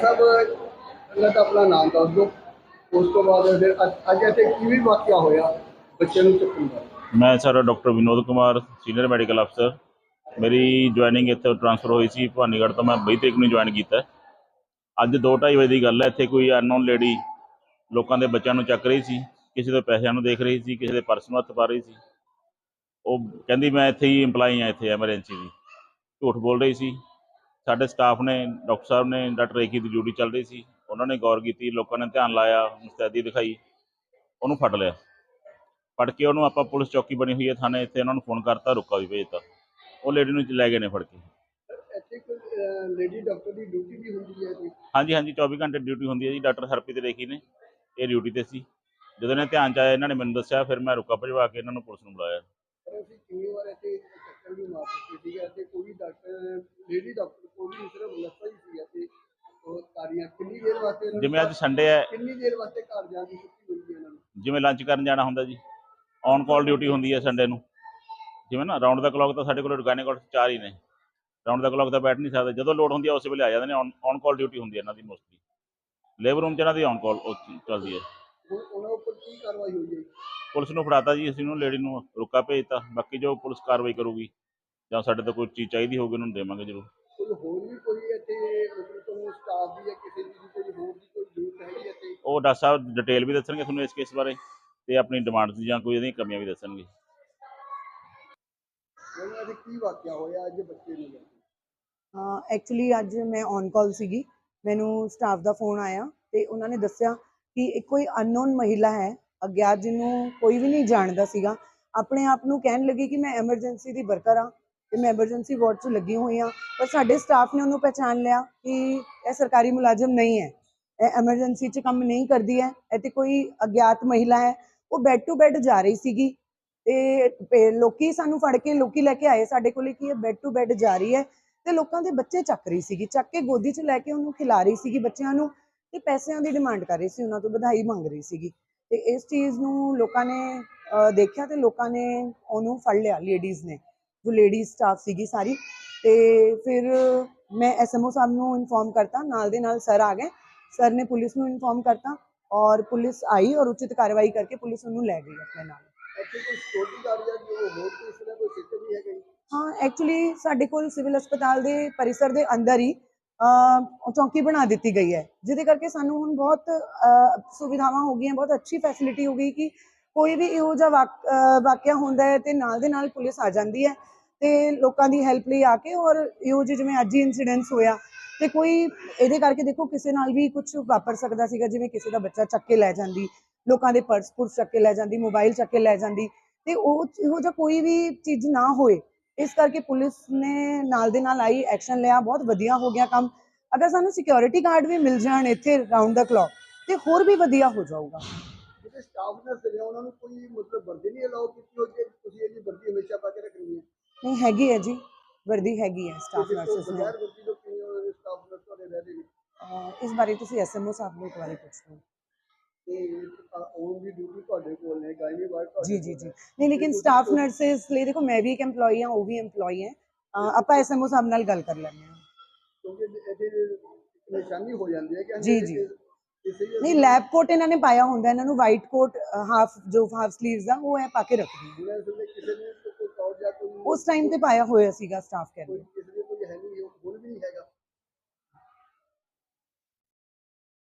ਸਾਹਿਬ ਪਹਿਲਾਂ ਤਾਂ ਆਪਣਾ ਨਾਮ ਦੱਸ ਦਿਓ। ਉਸ ਤੋਂ ਬਾਅਦ ਫਿਰ ਅੱਜ- ਅੱਜ ਇੱਥੇ ਕੀ ਵੀ ਵਾਕਿਆ ਹੋਇਆ ਬੱਚੇ ਨੂੰ ਚੁੱਕਣ ਦਾ? ਮੈਂ sir doctor Vinod Kumar senior medical ਅਫਸਰ ਮੇਰੀ ਜੁਆਇਨਿੰਗ ਇੱਥੇ ਟ੍ਰਾਂਸਫਰ ਹੋਈ ਸੀ ਭਵਾਨੀਗੜ੍ਹ ਤੋਂ, ਮੈਂ 22 ਤਰੀਕ ਨੂੰ ਜੁਆਇਨ ਕੀਤਾ। ਅੱਜ 2:30 ਵਜੇ ਦੀ ਗੱਲ ਹੈ, ਇੱਥੇ ਕੋਈ ਅਨਨੋਨ ਲੇਡੀ ਲੋਕਾਂ ਦੇ ਬੱਚਿਆਂ ਨੂੰ ਚੱਕ ਰਹੀ ਸੀ, ਕਿਸੇ ਦੇ ਪੈਸਿਆਂ ਨੂੰ ਦੇਖ ਰਹੀ ਸੀ, ਕਿਸੇ ਦੇ ਪਰਸ ਨੂੰ ਹੱਥ ਪਾ ਰਹੀ ਸੀ। ਉਹ ਕਹਿੰਦੀ, ਮੈਂ ਇੱਥੇ ਹੀ EMPLOYE ਹਾਂ, ਇੱਥੇ ਐਮਰਜੈਂਸੀ ਦੀ। ਝੂਠ ਬੋਲ ਰਹੀ ਸੀ। ਸਾਡੇ ਸਟਾਫ ਨੇ ਡਾਕਟਰ ਸਾਹਿਬ ਨੇ ਡਾਕਟਰ ਰੇਖੀ ਦੀ ਡਿਊਟੀ ਚੱਲ ਰਹੀ ਸੀ। ਉਹਨਾਂ ਨੇ ਗੌਰ ਕੀਤੀ ਲੋਕਾਂ ਨੇ ਧਿਆਨ ਲਾਇਆ ਮੁਸਤੈਦੀ ਦਿਖਾਈ ਉਹਨੂੰ ਫੜ ਲਿਆ। ਫੜ ਕੇ ਉਹਨੂੰ ਆਪਾਂ ਪੁਲਿਸ ਚੌਕੀ ਬਣੀ ਹੋਈ ਹੈ ਥਾਣੇ ਇੱਥੇ ਉਹਨਾਂ ਨੂੰ ਫੋਨ ਕਰਤਾ ਰੁਕਾ ਵੀ ਭੇਜਤਾ। ਉਹ ਲੇਡੀ ਨੂੰ ਲੈ ਗਏ ਨੇ ਫੜ ਕੇ। ਇੱਥੇ ਕੋਈ ਲੇਡੀ ਡਾਕਟਰ ਦੀ ਡਿਊਟੀ ਵੀ ਹੁੰਦੀ ਹੈ ਜੀ? ਹਾਂਜੀ ਹਾਂਜੀ 24 ਘੰਟੇ ਡਿਊਟੀ ਹੁੰਦੀ ਹੈ ਜੀ। ਡਾਕਟਰ ਹਰਪ੍ਰੀਤ ਰੇਖੀ ਨੇ ਇਹ ਡਿਊਟੀ ਤੇ ਸੀ। ਜਦੋਂ ਨੇ ਧਿਆਨ ਚ ਆਇਆ ਇਹਨਾਂ ਨੇ ਮੈਨੂੰ ਦੱਸਿਆ ਫਿਰ ਮੈਂ ਰੁਕਾ ਭਜਵਾ ਕੇ ਇਹਨਾਂ ਨੂੰ ਪੁਲਿਸ ਨੂੰ ਬੁਲਾਇਆ। ਪਰ ਅਸੀਂ ਕਿੰਨੀ ਵਾਰ ਇੱਥੇ ਚੱਕਰ ਵੀ ਮਾਰ ਚੁੱਕੇ ਸੀਗੇ। ਇੱਥੇ ਕੋਈ ਡਾਕਟਰ ਲੇਡੀ ਡਾਕਟਰ ਕੋਈ ਵੀ ਸਿਰਫ ਲੱਸਾ ਹੀ ਸੀ ਇੱਥੇ ਉਹ ਸਾਰੀਆਂ ਕਿੰਨੀ ਦੇਰ ਵਾਸਤੇ ਇਹਨਾਂ ਨੂੰ ਜਿਵੇਂ ਅੱਜ ਸੰਡੇ ਹੈ। ਕਿੰਨੀ ਦੇਰ ਵਾਸਤੇ ਘਰ ਜਾਣ ਦੀ ਛੁੱਟੀ ਮਿਲਦੀ ਹੈ ਇਹਨਾਂ ਨੂੰ? ਜਿਵੇਂ ਲੰਚ ਕਰਨ ਜਾਣਾ ਹੁੰਦਾ ਜੀ। ਔਨ ਕਾਲ ਡਿਊਟੀ ਹੁੰਦੀ ਹੈ ਸੰਡੇ ਨੂੰ। ਜਿਵੇਂ ਨਾ ਰਾਉਂਡ ਦਾ ਕਲੌਕ ਤਾਂ ਸਾਡੇ ਕੋਲ ਗਾਇਨੇਕੋਟ ਚਾਰ ਹੀ ਨੇ। ਰਾਉਂਡ ਦਾ ਕਲੌਕ ਤਾਂ ਬੈਠ ਨਹੀਂ ਸਕਦੇ। ਜਦੋਂ ਲੋਡ ਹੁੰਦੀ ਹੈ ਉਸੇ ਵੇਲੇ ਆ ਜਾਂਦੇ ਨੇ। ਔਨ ਕਾਲ ਡਿਊਟੀ ਹੁੰਦੀ ਹੈ ਇਹਨਾਂ ਦੀ ਮੋਸਟਲੀ ਲੇਬਰ ਰੂਮ 'ਚ ਇਹਨਾਂ ਦੀ ਔਨ ਕਾਲ ਚੱਲਦੀ ਹੈ। ਹੁਣ ਉਹਨਾਂ ਉੱਪਰ ਕੀ ਕਾਰਵਾਈ ਹੋਈ ਹੈ? ਪੁਲਿਸ ਨੂੰ ਫੜਾਤਾ ਜੀ ਅਸੀਂ ਨੂੰ ਲੇਡੀ ਨੂੰ ਰੁਕਾ ਭੇਜਤਾ। ਬਾਕੀ ਜੋ ਪੁਲਿਸ ਕਾਰਵਾਈ ਕਰੂਗੀ ਜਾਂ ਸਾਡੇ ਤੋਂ ਕੋਈ ਚੀਜ਼ ਚਾਹੀਦੀ ਹੋਊਗੀ ਉਹਨੂੰ ਦੇਵਾਂਗੇ ਜ਼ਰੂਰ। ਕੋਈ ਹੋਰ ਵੀ ਕੋਈ ਇੱਥੇ ਮਤਲਬ ਤੁਹਾਨੂੰ ਸਟਾਫ ਦੀ ਜਾਂ ਕਿਸੇ ਦੀ ਕੋਈ ਹੋਰ ਦੀ ਕੋਈ ਜ਼ਰੂਰਤ ਹੈਗੀ ਹੈ ਇੱਥੇ? ਉਹ ਡਾਕਟਰ ਸਾਹਿਬ ਡਿਟੇਲ ਵੀ ਦੱਸਣਗੇ ਤੁਹਾਨੂੰ ਇਸ ਕੇਸ ਬਾਰੇ ਤੇ ਆਪਣੀ ਡਿਮਾਂਡਸ ਜਾਂ ਕੋਈ ਇਹਦੀਆਂ ਕਮੀਆਂ ਵੀ ਦੱਸਣਗੇ। ਉਹਨਾਂ ਦੇ ਕੀ ਵਾਕਿਆ ਹੋਇਆ ਅੱਜ ਬੱਚੇ ਨੂੰ ਲੈ ਕੇ? ਐਕਚੁਅਲੀ ਅੱਜ ਮੈਂ ਔਨ ਕਾਲ ਸੀਗੀ ਮੈਨੂੰ ਸਟਾਫ ਦਾ ਫੋਨ ਆਇਆ ਤੇ ਉਹਨਾਂ ਨੇ ਦੱਸਿਆ ਕਿ ਇੱਕ ਕੋਈ ਅਨਨੋਨ ਮਹਿਲਾ ਹੈ ਅਗਿਆਤ ਜਿਹਨੂੰ ਕੋਈ ਵੀ ਨਹੀਂ ਜਾਣਦਾ ਸੀਗਾ ਆਪਣੇ ਆਪ ਨੂੰ ਕਹਿਣ ਲੱਗੀ ਕਿ ਮੈਂ ਐਮਰਜੈਂਸੀ ਦੀ ਵਰਕਰ ਆ ਤੇ ਮੈਂ ਐਮਰਜੈਂਸੀ ਵਾਰਡ 'ਚ ਲੱਗੀ ਹੋਈ ਆ ਪਰ ਸਾਡੇ ਸਟਾਫ ਨੇ ਉਹਨੂੰ ਪਹਿਚਾਨ ਲਿਆ ਕਿ ਇਹ ਸਰਕਾਰੀ ਮੁਲਾਜ਼ਮ ਨਹੀਂ ਹੈ। ਇਹ ਐਮਰਜੈਂਸੀ 'ਚ ਕੰਮ ਨਹੀਂ ਕਰਦੀ ਹੈ ਇਹ ਤੇ ਕੋਈ ਅਗਿਆਤ ਮਹਿਲਾ ਹੈ, ਉਹ ਬੈੱਡ ਟੂ ਬੈੱਡ ਜਾ ਰਹੀ ਸੀਗੀ ਤੇ ਪੇ- ਲੋਕੀ ਸਾਨੂੰ ਫੜ ਕੇ ਲੋਕੀ ਲੈ ਕੇ ਆਏ ਸਾਡੇ ਕੋਲੇ ਕਿ ਇਹ ਬੈੱਡ ਟੂ ਬੈੱਡ ਜਾ ਰਹੀ ਹੈ ਤੇ ਲੋਕਾਂ ਦੇ ਬੱਚੇ ਚੱਕ ਰਹੀ ਸੀਗੀ, ਚੱਕ ਕੇ ਗੋਦੀ 'ਚ ਲੈ ਕੇ ਉਹਨੂੰ ਖਿਲਾ ਰਹੀ ਸੀਗੀ ਬੱਚਿਆਂ ਨੂੰ ਤੇ ਪੈਸਿਆਂ ਦੀ ਡਿਮਾਂਡ ਕਰ ਰਹੀ ਸੀ, ਉਹਨਾਂ ਤੋਂ ਵਧਾਈ ਮੰਗ ਰਹੀ ਸੀਗੀ। ਤੇ ਇਸ ਚੀਜ਼ ਨੂੰ ਲੋਕਾਂ ਨੇ ਦੇਖਿਆ ਤੇ ਲੋਕਾਂ ਨੇ ਉਹਨੂੰ ਫੜ ਲਿਆ ਲੇਡੀਜ਼ ਨੇ। ਜੋ ਲੇਡੀ ਸਟਾਫ ਸੀਗੀ ਸਾਰੀ। ਤੇ ਫਿਰ ਮੈਂ ਐਸਐਮਓ ਸਾਹਿਬ ਨੂੰ ਇਨਫੋਰਮ ਕਰਤਾ ਨਾਲ ਦੇ ਨਾਲ ਸਰ ਆ ਗਏ। ਸਰ ਨੇ ਪੁਲਿਸ ਨੂੰ ਇਨਫੋਰਮ ਕਰਤਾ ਔਰ ਪੁਲਿਸ ਆਈ ਔਰ ਉਚਿਤ ਕਾਰਵਾਈ ਕਰਕੇ ਪੁਲਿਸ ਉਹਨੂੰ ਲੈ ਗਈ ਆਪਣੇ ਨਾਲ। ਹਾਂ ਐਕਚੁਅਲੀ ਸਾਡੇ ਕੋਲ ਸਿਵਲ ਹਸਪਤਾਲ ਦੇ ਪਰਿਸਰ ਦੇ ਅੰਦਰ ਹੀ ਚੌਂਕੀ ਬਣਾ ਦਿੱਤੀ ਗਈ ਹੈ। ਜਿਹਦੇ ਕਰਕੇ ਸਾਨੂੰ ਹੁਣ ਬਹੁਤ ਸੁਵਿਧਾਵਾਂ ਹੋ ਗਈਆਂ ਬਹੁਤ ਅੱਛੀ ਫੈਸਿਲਿਟੀ ਹੋ ਗਈ ਕਿ ਕੋਈ ਵੀ ਇਹੋ ਜਿਹਾ ਵਾਕ- ਵਾਕਿਆ ਹੁੰਦਾ ਹੈ ਤੇ ਨਾਲ ਦੇ ਨਾਲ ਪੁਲਿਸ ਆ ਜਾਂਦੀ ਹੈ ਤੇ ਲੋਕਾਂ ਦੀ ਹੈਲਪ ਲਈ ਆ ਕੇ ਔਰ ਇਹੋ ਜਿਹੇ ਜਿਵੇਂ ਅੱਜ ਹੀ ਇਨਸੀਡੈਂਟਸ ਹੋਇਆ ਤੇ ਕੋਈ ਇਹਦੇ ਕਰਕੇ ਦੇਖੋ ਕਿਸੇ ਨਾਲ ਵੀ ਕੁਝ ਵਾਪਰ ਸਕਦਾ ਸੀਗਾ, ਜਿਵੇਂ ਕਿਸੇ ਦਾ ਬੱਚਾ ਚੱਕ ਕੇ ਲੈ ਜਾਂਦੀ, ਲੋਕਾਂ ਦੇ ਪਰਸ ਪੁਰਸ ਚੱਕ ਕੇ ਲੈ ਜਾਂਦੀ ਮੋਬਾਈਲ ਚੱਕ ਕੇ ਲੈ ਜਾਂਦੀ ਤੇ ਉਹ ਇਹੋ ਜਿਹਾ ਕੋਈ ਵੀ ਚੀਜ਼ ਨਾ ਹੋਏ, ਇਸ ਕਰਕੇ ਪੁਲਿਸ ਨੇ ਨਾਲ ਦੇ ਨਾਲ ਆਈ ਐਕਸ਼ਨ ਲਿਆ, ਬਹੁਤ ਵਧੀਆ ਹੋ ਗਿਆ ਕੰਮ। ਅਗਰ ਸਾਨੂੰ ਸਿਕਿਉਰਿਟੀ ਗਾਰਡ ਵੀ ਮਿਲ ਜਾਣ ਇੱਥੇ ਰਾਉਂਡ ਦਾ ਕਲੌਕ ਤੇ ਹੋਰ ਵੀ ਵਧੀਆ ਹੋ ਜਾਊਗਾ। ਜਿਹੜੇ ਸਟਾਫ ਨੇ ਸਿਰਿਆ ਉਹਨਾਂ ਨੂੰ ਕੋਈ ਮਤਲਬ ਵਰਦੀ ਨਹੀਂ ਅਲਾਉ ਕੀਤੀ ਹੋ ਜੇ ਤੁਸੀਂ ਇਹਦੀ ਵਰਦੀ ਹਮੇਸ਼ਾ ਪਾ ਕੇ ਰੱਖਣੀ ਹੈ? ਨਹੀਂ ਹੈਗੀ ਹੈ ਜੀ। ਵਰਦੀ ਹੈਗੀ ਹੈ ਸਟਾਫ ਨਰਸਸ ਨੇ ਬਗੈਰ ਵਰਦੀ ਤੋਂ ਕਿਵੇਂ ਉਹਨਾਂ ਦੇ ਸਟਾਫ ਨਰਸ ਤੁਹਾਡੇ ਰਹਿ ਰਹੇ ਨੇ ਅਹ ਇਸ ਬਾਰੇ ਤੁਸੀਂ ਐਸਐਮਓ ਸਾਹਿਬ ਨੂੰ ਇੱਕ ਵਾਰੀ ਪੁੱਛ। ਲਓ ਤੇ ਉਹ ਵੀ ਡਿਊਟੀ ਤੁਹਾਡੇ ਕੋਲ ਨੇ ਗਾਇਨੀ ਵਾਰਡ ਤੁਹਾਡੇ ਜੀ ਜੀ ਕੋਲ ਜੀ। ਹੈ। ਨਹੀਂ ਲੇਕਿਨ ਸਟਾਫ ਨਰਸਸ ਲਈ ਦੇਖੋ ਮੈਂ ਵੀ ਇੱਕ EMPLOYE ਹਾਂ ਉਹ ਵੀ EMPLOYE ਹੈ। ਅਹ ਆਪਾਂ ਐਸਐਮਓ ਸਾਹਿਬ ਨਾਲ ਗੱਲ ਕਰ ਲੈਂਦੇ ਹਾਂ। ਕਿਉਂਕਿ ਇਹਦੇ ਇੱਕ ਨਿਸ਼ਾਨੀ ਹੋ ਜਾਂਦੀ ਹੈ ਕਿ ਜੀ, ਹਾਂਜੀ, ਜੀ। ਨਹੀਂ ਲੈਬ ਕੋਟ ਇਹਨਾਂ ਨੇ ਪਾਇਆ ਹੁੰਦਾ ਇਹਨਾਂ ਨੂੰ ਵਾਈਟ ਕੋਟ ਹਾਫ ਜੋ ਹਾਫ ਸਲੀਵਸ ਦਾ ਉਹ ਹੈ ਪਾ ਕੇ ਰੱਖਦੇ ਕੋਈ ਕੋਈ ਉਸ ਟਾਈਮ ਤੇ ਪਾਇਆ ਹੋਇਆ ਸੀਗਾ ਸਟਾਫ ਕੋਈ ਕਹਿੰਦੇ ਕਿਸੇ ਦੇ ਕੋਈ ਹੈ ਨਹੀਂ ਉਹ ਹੁਣ ਵੀ ਨਹੀਂ ਹੈਗਾ।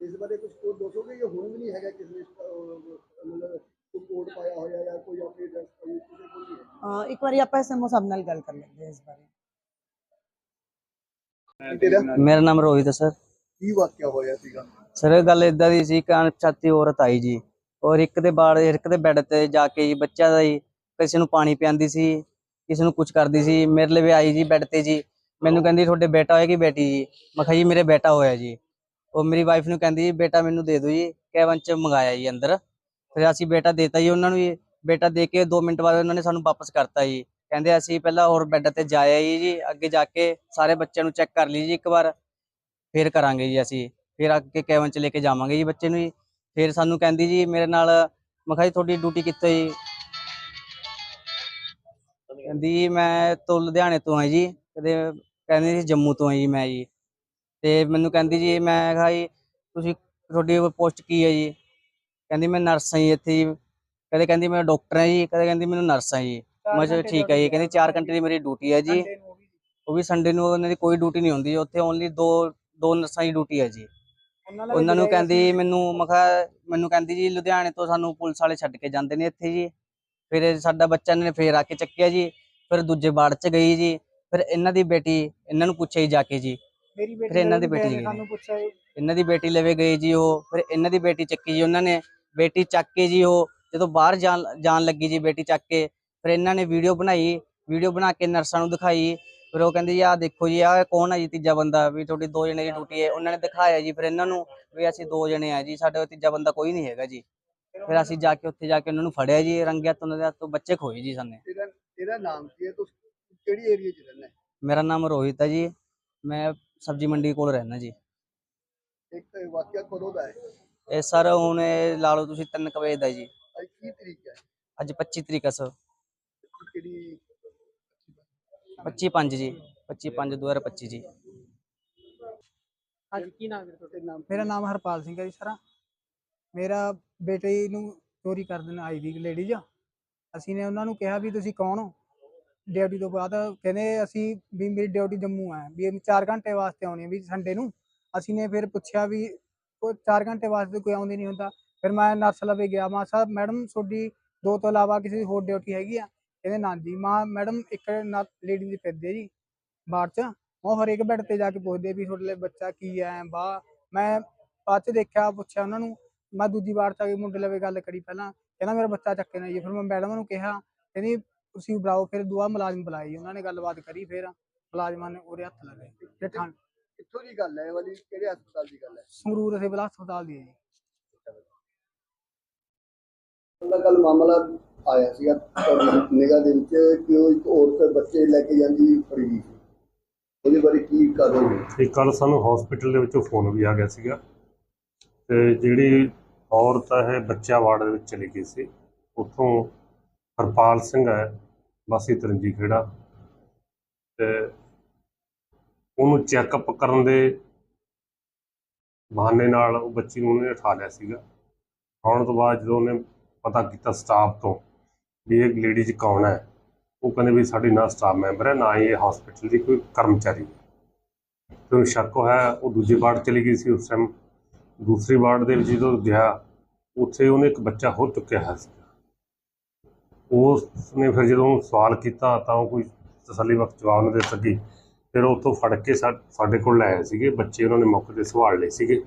ਇਸ ਬਾਰੇ ਕੁਝ ਕੋਡ ਦੱਸੋਗੇ ਕਿ ਹੁਣ ਵੀ ਨਹੀਂ ਹੈਗਾ ਕਿਸੇ ਮਤਲਬ ਕੋਈ ਕੋਡ ਪਾਇਆ ਹੋਇਆ ਜਾਂ ਕੋਈ ਆਪਣੀ ਡਰੈਸ ਪਾਈ ਕਿਸੇ ਕੋਲ ਨਹੀਂ ਹੈ? ਇੱਕ ਵਾਰੀ ਆਪਾਂ ਐਸਐਮਓ ਸਾਹਿਬ ਨਾਲ ਗੱਲ ਕਰ ਲੈਂਦੇ ਹਾਂ ਇਸ ਬਾਰੇ। ਮੇਰਾ ਨਾਮ ਰੋਹਿਤ ਹੈ ਸਰ। ਕੀ ਵਾਕਿਆ ਹੋਇਆ ਸੀਗਾ? ਸਰ, ਇਹ ਗੱਲ ਇਦਾਂ ਦੀ ਸੀ ਕਿ ਅਣਪਛਾਤੀ ਔਰਤ ਆਈ ਜੀ, ਔਰ ਇੱਕ ਦੇ ਬਾੜ ਇੱਕ ਦੇ ਬੈੱਡ ਤੇ ਜਾ ਕੇ ਜੀ ਬੱਚਾ ਦਾ ਜੀ ਕਿਸੇ ਨੂੰ ਪਾਣੀ ਪਿਆਂਦੀ ਸੀ, ਕਿਸੇ ਨੂੰ ਕੁਝ ਕਰਦੀ ਸੀ, ਮੇਰੇ ਲਈ ਵੀ ਆਈ ਜੀ ਬੈੱਡ ਤੇ ਜੀ। ਮੈਨੂੰ ਕਹਿੰਦੀ, ਤੁਹਾਡੇ ਬੇਟਾ ਹੋਇਆ ਕਿ ਬੇਟੀ ਜੀ? ਮੈਂ ਕਿਹਾ, ਜੀ, ਮੇਰੇ ਬੇਟਾ ਹੋਇਆ ਜੀ। ਉਹ ਮੇਰੀ ਵਾਈਫ ਨੂੰ ਕਹਿੰਦੀ ਜੀ ਬੇਟਾ, ਮੈਨੂੰ ਦੇ ਦਿਓ ਜੀ। ਕੈਬਨ ਚ ਮੰਗਾਇਆ ਜੀ ਅੰਦਰ। ਫਿਰ ਅਸੀਂ ਬੇਟਾ ਦੇਤਾ ਜੀ ਉਹਨਾਂ ਨੂੰ ਜੀ। ਬੇਟਾ ਦੇ ਕੇ 2 ਮਿੰਟ ਬਾਅਦ ਉਹਨਾਂ ਨੇ ਸਾਨੂੰ ਵਾਪਸ ਕਰਤਾ ਜੀ। ਕਹਿੰਦੇ, ਅਸੀਂ ਪਹਿਲਾਂ ਹੋਰ ਬੈੱਡ ਤੇ ਜਾਇਆ ਜੀ, ਅੱਗੇ ਜਾ ਕੇ ਸਾਰੇ ਬੱਚਿਆਂ ਨੂੰ ਚੈੱਕ ਕਰ ਲਈ ਜੀ ਇੱਕ ਵਾਰ। ਫਿਰ ਕਰਾਂਗੇ ਜੀ ਅਸੀਂ। ਫਿਰ ਅੱਗੇ ਕੈਬਨ ਚ ਲੈ ਕੇ ਜਾਵਾਂਗੇ ਜੀ ਬੱਚੇ ਨੂੰ ਜੀ। ਫਿਰ ਸਾਨੂੰ ਕਹਿੰਦੀ ਜੀ ਮੇਰੇ ਨਾਲ ਮੈਂ ਕਿਹਾ ਜੀ ਤੁਹਾਡੀ ਡਿਊਟੀ ਕਿੱਥੇ ਜੀ? ਕਹਿੰਦੀ ਜੀ ਮੈਂ ਤੋਂ ਲੁਧਿਆਣੇ ਤੋਂ ਆ ਜੀ। ਕਦੇ ਕਹਿੰਦੀ ਸੀ ਜੰਮੂ ਤੋਂ ਆ ਜੀ ਮੈਂ ਜੀ। ਤੇ ਮੈਨੂੰ ਕਹਿੰਦੀ ਜੀ ਮੈਂ ਕਿਹਾ ਜੀ ਤੁਸੀਂ ਤੁਹਾਡੀ ਪੋਸਟ ਕੀ ਹੈ ਜੀ? ਕਹਿੰਦੀ ਮੈਂ ਨਰਸ ਹਾਂ ਜੀ ਇੱਥੇ ਜੀ। ਕਦੇ ਕਹਿੰਦੀ ਮੈਂ ਡਾਕਟਰ ਹਾਂ ਜੀ। ਕਦੇ ਕਹਿੰਦੀ ਮੈਨੂੰ ਨਰਸ ਹਾਂ ਜੀ। ਮੈਂ ਕਿਹਾ ਠੀਕ ਹੈ ਜੀ। ਕਹਿੰਦੀ 4 ਘੰਟੇ ਦੀ ਮੇਰੀ ਡਿਊਟੀ ਹੈ ਜੀ। ਉਹ ਵੀ ਸੰਡੇ ਨੂੰ ਉਹਨਾਂ ਦੀ ਕੋਈ ਡਿਊਟੀ ਨਹੀਂ ਹੁੰਦੀ। ਉੱਥੇ ਓਨਲੀ ਦੋ ਦੋ ਨਰਸਾਂ ਦੀ ਡਿਊਟੀ ਹੈ ਜੀ। ਉਹਨਾਂ ਨੂੰ ਕਹਿੰਦੀ ਮੈਨੂੰ ਮੈਂ ਕਿਹਾ ਮੈਨੂੰ ਕਹਿੰਦੀ ਜੀ ਲੁਧਿਆਣੇ ਤੋਂ ਸਾਨੂੰ ਪੁਲਿਸ ਵਾਲੇ ਛੱਡ ਕੇ ਜਾਂਦੇ ਨੇ ਇੱਥੇ ਜੀ। ਫਿਰ ਸਾਡਾ ਬੱਚਾ ਨੇ ਫੇਰ ਆ ਕੇ ਚੱਕਿਆ ਜੀ। ਫਿਰ ਦੂਜੇ ਬਾੜ ਚ ਗਈ ਜੀ। ਫਿਰ ਇਹਨਾਂ ਦੀ ਬੇਟੀ ਇਹਨਾਂ ਨੂੰ ਪੁੱਛਿਆ ਜੀ ਕੇ ਜੀ। ਮੇਰੀ ਬੇਟੀ ਫਿਰ ਇਹਨਾਂ ਦੀ ਬੇਟੀ ਗਈ ਸਾਨੂੰ ਪੁੱਛਿਆ ਜੀ, ਇਹਨਾਂ ਦੀ ਬੇਟੀ ਲਵੇ ਗਏ ਜੀ ਉਹ। ਫਿਰ ਇਹਨਾਂ ਦੀ ਬੇਟੀ ਚੱਕੀ ਜੀ ਉਹਨਾਂ ਨੇ। ਬੇਟੀ ਚੱਕ ਕੇ ਜੀ ਉਹ ਜਦੋਂ ਬਾਹਰ ਜਾਣ ਜਾਣ ਲੱਗੀ ਜੀ ਬੇਟੀ ਚੱਕ ਕੇ। ਫਿਰ ਇਹਨਾਂ ਨੇ ਵੀਡੀਓ ਬਣਾਈ। ਵੀਡੀਓ ਬਣਾ ਕੇ ਨਰਸਾਂ ਨੂੰ ਦਿਖਾਈ। ਫਿਰ ਉਹ ਕਹਿੰਦੇ ਜੀ ਆਹ ਦੇਖੋ ਜੀ ਆਹ ਕੌਣ ਹੈ ਜੀ ਤੀਜਾ ਬੰਦਾ? ਵੀ ਤੁਹਾਡੀ ਦੋ ਜਣੇ ਦੀ ਡਿਊਟੀ ਹੈ। ਉਹਨਾਂ ਨੇ ਦਿਖਾਇਆ ਜੀ ਫਿਰ ਇਹਨਾਂ ਨੂੰ ਵੀ ਅਸੀਂ ਦੋ ਜਣੇ ਆ ਜੀ ਸਾਡੇ ਤੀਜਾ ਬੰਦਾ ਕੋਈ ਨਹੀਂ ਹੈਗਾ ਜੀ। ਫਿਰ ਅਸੀਂ ਜਾ ਕੇ ਉੱਥੇ ਜਾ ਕੇ ਉਹਨਾਂ ਨੂੰ ਫੜਿਆ ਜੀ ਰੰਗਿਆ ਤੋਂ ਉਹਨਾਂ ਦੇ ਹੱਥੋਂ ਬੱਚੇ ਖੋਏ ਜੀ ਸਾਨੇ। ਤੇਰਾ ਨਾਮ ਕੀ ਹੈ? ਤੂੰ ਕਿਹੜੀ ਏਰੀਆ 'ਚ ਰਹਿੰਦਾ? ਮੇਰਾ ਨਾਮ ਰੋਹਿਤ ਹੈ ਜੀ। ਮੈਂ ਸਬਜ਼ੀ ਮੰਡੀ ਕੋਲ ਰਹਿਣਾ ਜੀ। ਇੱਕ ਤਾਂ ਵਾਕਿਆ ਕਦੋਂ ਦਾ ਹੈ? ਇਹ ਸਰ ਹੁਣ ਇਹ ਲਾ ਲਓ ਤੁਸੀਂ 3 ਵਜੇ ਦਾ ਜੀ। ਅੱਜ ਕੀ ਤਰੀਕ ਹੈ? ਅੱਜ 25 ਤਰੀਕ ਹੈ ਸਰ ਕਿਹੜੀ 25 5 ਜੀ 25 5 2025 ਜੀ। ਹਾਂਜੀ ਕੀ ਨਾਮ ਹੈ ਨਾਮ ਮੇਰਾ ਨਾਮ ਹਰਪਾਲ ਸਿੰਘ ਹੈ ਜੀ ਸਰ। ਮੇਰਾ ਬੇਟੇ ਨੂੰ ਚੋਰੀ ਕਰ ਦੇਣ ਆਈ ਵੀ ਲੇਡੀਜ਼ ਅਸੀਂ ਨੇ ਉਹਨਾਂ ਨੂੰ ਕਿਹਾ ਵੀ ਤੁਸੀਂ ਕੌਣ ਹੋ? ਡਿਊਟੀ ਤੋਂ ਬਾਅਦ ਕਹਿੰਦੇ ਅਸੀਂ ਵੀ ਮੇਰੀ ਡਿਊਟੀ ਜੰਮੂ ਹੈ ਵੀ 4 ਘੰਟੇ ਵਾਸਤੇ ਆਉਣੀ ਹੈ ਵੀ ਸੰਡੇ ਨੂੰ। ਅਸੀਂ ਨੇ ਫਿਰ ਪੁੱਛਿਆ ਵੀ ਉਹ 4 ਘੰਟੇ ਵਾਸਤੇ ਕੋਈ ਆਉਂਦੀ ਨਹੀਂ ਹੁੰਦਾ। ਫਿਰ ਮੈਂ ਨਰਸ ਲਵੇ ਗਿਆ ਮਾਂ ਸਾਹਿਬ ਮੈਡਮ ਤੁਹਾਡੀ ਦੋ ਤੋਂ ਇਲਾਵਾ ਕਿਸੇ ਦੀ ਹੋਰ ਡਿਊਟੀ ਹੈਗੀ ਆ? ਕਹਿੰਦੇ ਨਾ ਜੀ ਮਾਂ ਮੈਡਮ ਇੱਕ ਲੇਡੀ ਦੀ ਫਿਰਦੇ ਜੀ ਬਾਅਦ ਚ। ਉਹ ਹਰੇਕ ਬੈੱਡ ਤੇ ਜਾ ਕੇ ਪੁੱਛਦੇ ਵੀ ਤੁਹਾਡੇ ਲਈ ਬੱਚਾ ਕੀ ਹੈ ਬਾ ਮੈਂ ਬਾਅਦ ਚ ਦੇਖਿਆ ਪੁੱਛਿਆ ਉਹਨਾਂ ਨੂੰ ਮੈਂ ਦੂਜੀ ਵਾਰ ਚ ਆ ਕੇ ਮੁੰਡੇ ਲਵੇ ਗੱਲ ਕਰੀ ਪਹਿਲਾਂ। ਕਹਿੰਦਾ ਮੇਰਾ ਬੱਚਾ ਚੱਕੇ ਨਾ ਜੀ। ਫਿਰ ਮੈਂ ਮੈਡਮ ਨੂੰ ਕਿਹਾ ਕਹਿੰਦੀ ਤੁਸੀਂ ਬੁਲਾਓ ਫਿਰ ਦੁਆ ਮੁਲਾਜ਼ਮ ਬੁਲਾਏ ਜੀ। ਉਹਨਾਂ ਨੇ ਗੱਲਬਾਤ ਕਰੀ ਫਿਰ ਮੁਲਾਜ਼ਮਾਂ ਨੇ ਉਹਦੇ ਹੱਥ ਲਗਾਏ ਤੇ ਠਾਣ ਕਿੱਥੋਂ ਦੀ ਗੱਲ ਹੈ ਵਾਲੀ? ਕਿਹੜੇ ਹਸਪਤਾਲ ਦੀ ਗੱਲ ਹੈ? ਸੰਗਰੂਰ ਸਿਵਲ ਹਸਪਤਾਲ ਦੀ ਹੈ ਜੀ। ਕੱਲ ਮਾਮਲਾ ਆਇਆ ਸੀਗਾ ਨਿਗਾਹ ਦੇ ਵਿੱਚ ਕਿ ਉਹ ਇੱਕ ਔਰਤ ਬੱਚੇ ਲੈ ਕੇ ਜਾਂਦੀ ਫੜੀ ਗਈ ਉਹਦੇ ਬਾਰੇ ਕੀ ਕਾਰਵਾਈ ਤੇ ਕੱਲ ਸਾਨੂੰ ਹਸਪੀਟਲ ਦੇ ਵਿੱਚੋਂ ਫੋਨ ਵੀ ਆ ਗਿਆ ਸੀਗਾ। ਤੇ ਜਿਹੜੀ ਔਰਤ ਹੈ ਬੱਚਾ ਵਾਰਡ ਦੇ ਵਿੱਚ ਚਲੀ ਗਈ ਸੀ। ਉੱਥੋਂ ਹਰਪਾਲ ਸਿੰਘ ਹੈ, ਵਾਸੀ ਤਰੰਜੀ ਖੇੜਾ। ਤੇ ਉਹਨੂੰ ਚੈੱਕਅਪ ਕਰਨ ਦੇ ਬਹਾਨੇ ਨਾਲ ਉਹ ਬੱਚੀ ਨੂੰ ਉਹਨੇ ਉਠਾ ਲਿਆ ਸੀਗਾ। ਆਉਣ ਤੋਂ ਬਾਅਦ ਜਦੋਂ ਉਹਨੇ ਪਤਾ ਕੀਤਾ ਸਟਾਫ ਤੋਂ ਵੀ ਇਹ ਲੇਡੀਜ਼ ਕੌਣ ਹੈ? ਉਹ ਕਹਿੰਦੇ ਵੀ ਸਾਡੀ ਨਾ ਸਟਾਫ ਮੈਂਬਰ ਹੈ, ਨਾ ਹੀ ਇਹ ਹਸਪੀਟਲ ਦੀ ਕੋਈ ਕਰਮਚਾਰੀ ਹੈ। ਤੇ ਸ਼ੱਕ ਹੋਇਆ, ਉਹ ਦੂਜੀ ਵਾਰਡ ਚਲੀ ਗਈ ਸੀ ਉਸ ਟਾਈਮ ਦੂਸਰੀ ਵਾਰਡ ਦੇ ਵਿੱਚ ਜਦੋਂ ਗਿਆ, ਉੱਥੇ ਉਹਨੇ ਇੱਕ ਬੱਚਾ ਹੋਰ ਚੁੱਕਿਆ ਹੋਇਆ ਸੀ। ਉਸ ਨੇ ਫਿਰ ਜਦੋਂ ਸਵਾਲ ਕੀਤਾ ਤਾਂ ਉਹ ਕੋਈ ਤਸੱਲੀ ਵਕਤ ਜਵਾਬ ਨਹੀਂ ਦੇ ਸਕੀ। ਫਿਰ ਉੱਥੋਂ ਫੜ ਕੇ ਸਾ- ਸਾਡੇ ਕੋਲ ਲੈ ਆਏ ਸੀਗੇ। ਬੱਚੇ ਉਹਨਾਂ ਨੇ ਮੌਕੇ ਤੇ ਸਵਾਲ ਲਏ ਸੀਗੇ।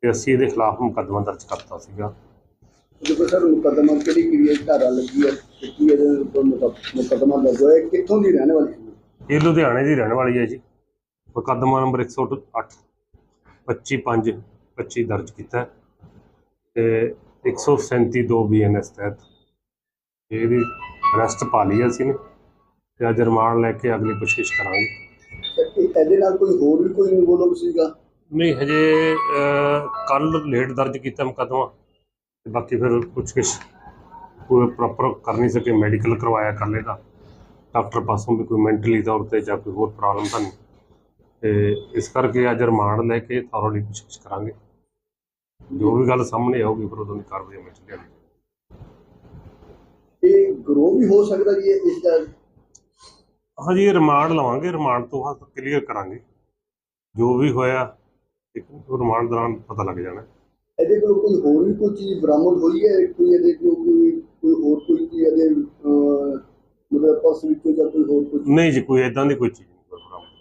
ਤੇ ਅਸੀਂ ਇਹਦੇ ਖਿਲਾਫ ਮੁਕੱਦਮਾ ਦਰਜ ਕਰਤਾ ਸੀਗਾ। ਦੇਖੋ ਸਰ ਮੁਕੱਦਮਾ ਕਿਹੜੀ ਕਿਹੜੀ ਧਾਰਾ ਲੱਗੀ ਹੈ ਤੇ ਕੀ ਇਹਦੇ ਉੱਪਰ ਮੁਕੱਦ- ਮੁਕੱਦਮਾ ਦਰਜ ਹੋਇਆ ਕਿੱਥੋਂ ਦੀ ਰਹਿਣ ਵਾਲੀ ਸੀ ਇਹ ਲੁਧਿਆਣੇ ਦੀ ਰਹਿਣ ਵਾਲੀ ਹੈ ਜੀ। ਮੁਕੱਦਮਾ ਨੰਬਰ 108 25 5 25 ਦਰਜ ਕੀਤਾ ਤੇ 137 2 ਬੀਐਨਐਸ ਤਹਿਤ ਇਹਦੀ ਅਰੈਸਟ ਪਾ ਲਈ ਅਸੀਂ ਨੇ ਤੇ ਅੱਜ ਰਿਮਾਂਡ ਲੈ ਕੇ ਅਗਲੀ ਕੋਸ਼ਿਸ਼ ਕਰਾਂਗੇ। ਇਹਦੇ ਨਾਲ ਕੋਈ ਹੋਰ ਵੀ ਕੋਈ ਇਨਵੋਲਵ ਸੀਗਾ? ਨਹੀਂ ਹਜੇ ਕੱਲ ਲੇਟ ਦਰਜ ਕੀਤਾ ਮੁਕੱਦਮਾ। ਤੇ ਬਾਕੀ ਫਿਰ ਕੁਝ ਕੁਛ ਕੋਈ ਪ੍ਰੋਪਰ ਕਰ ਨਹੀਂ ਸਕੇ ਮੈਡੀਕਲ ਕਰਵਾਇਆ ਕੱਲ੍ਹ ਇਹਦਾ ਡਾਕਟਰ ਪਾਸੋਂ ਵੀ ਕੋਈ ਮੈਂਟਲੀ ਤੌਰ ਤੇ ਜਾਂ ਕੋਈ ਹੋਰ ਪ੍ਰੋਬਲਮ ਤਾਂ ਨਹੀਂ। ਤੇ ਇਸ ਕਰਕੇ ਅੱਜ ਰਿਮਾਂਡ ਲੈ ਕੇ ਥੋਰਲੀ ਕੋਸ਼ਿਸ਼ ਕਰਾਂਗੇ। ਜੋ ਵੀ ਗੱਲ ਸਾਹਮਣੇ ਆਊਗੀ ਫਿਰ ਉਦੋਂ ਦੀ ਕਾਰਵਾਈ ਵਿੱਚ ਲਿਆਂਦੀ ਇਹ ਗਰੋਹ ਵੀ ਹੋ ਸਕਦਾ ਜੀ ਇਸ ਦਾ? ਹਾਂਜੀ ਰਿਮਾਂਡ ਲਵਾਂਗੇ ਰਿਮਾਂਡ ਤੋਂ ਬਾਅਦ ਕਲੀਅਰ ਕਰਾਂਗੇ। ਜੋ ਵੀ ਹੋਇਆ ਇੱਕ ਰਿਮਾਂਡ ਦੌਰਾਨ ਪਤਾ ਲੱਗ ਜਾਣਾ। ਇਹਦੇ ਕੋਲ ਕੋਈ ਹੋਰ ਵੀ ਕੋਈ ਚੀਜ਼ ਬਰਾਮਦ ਹੋਈ ਹੈ? ਕੋਈ ਇਹਦੇ ਕੋਲ ਕੋਈ ਕੋਈ ਹੋਰ ਕੋਈ ਚੀਜ਼ ਇਹਦੇ ਅਹ, ਮਤਲਬ ਪਰਸ ਵਿੱਚੋਂ ਜਾਂ ਕੋਈ ਹੋਰ ਕੋਈ ਨਹੀਂ ਜੀ ਕੋਈ ਇਦਾਂ ਦੀ ਕੋਈ ਚੀਜ਼ ਨਹੀਂ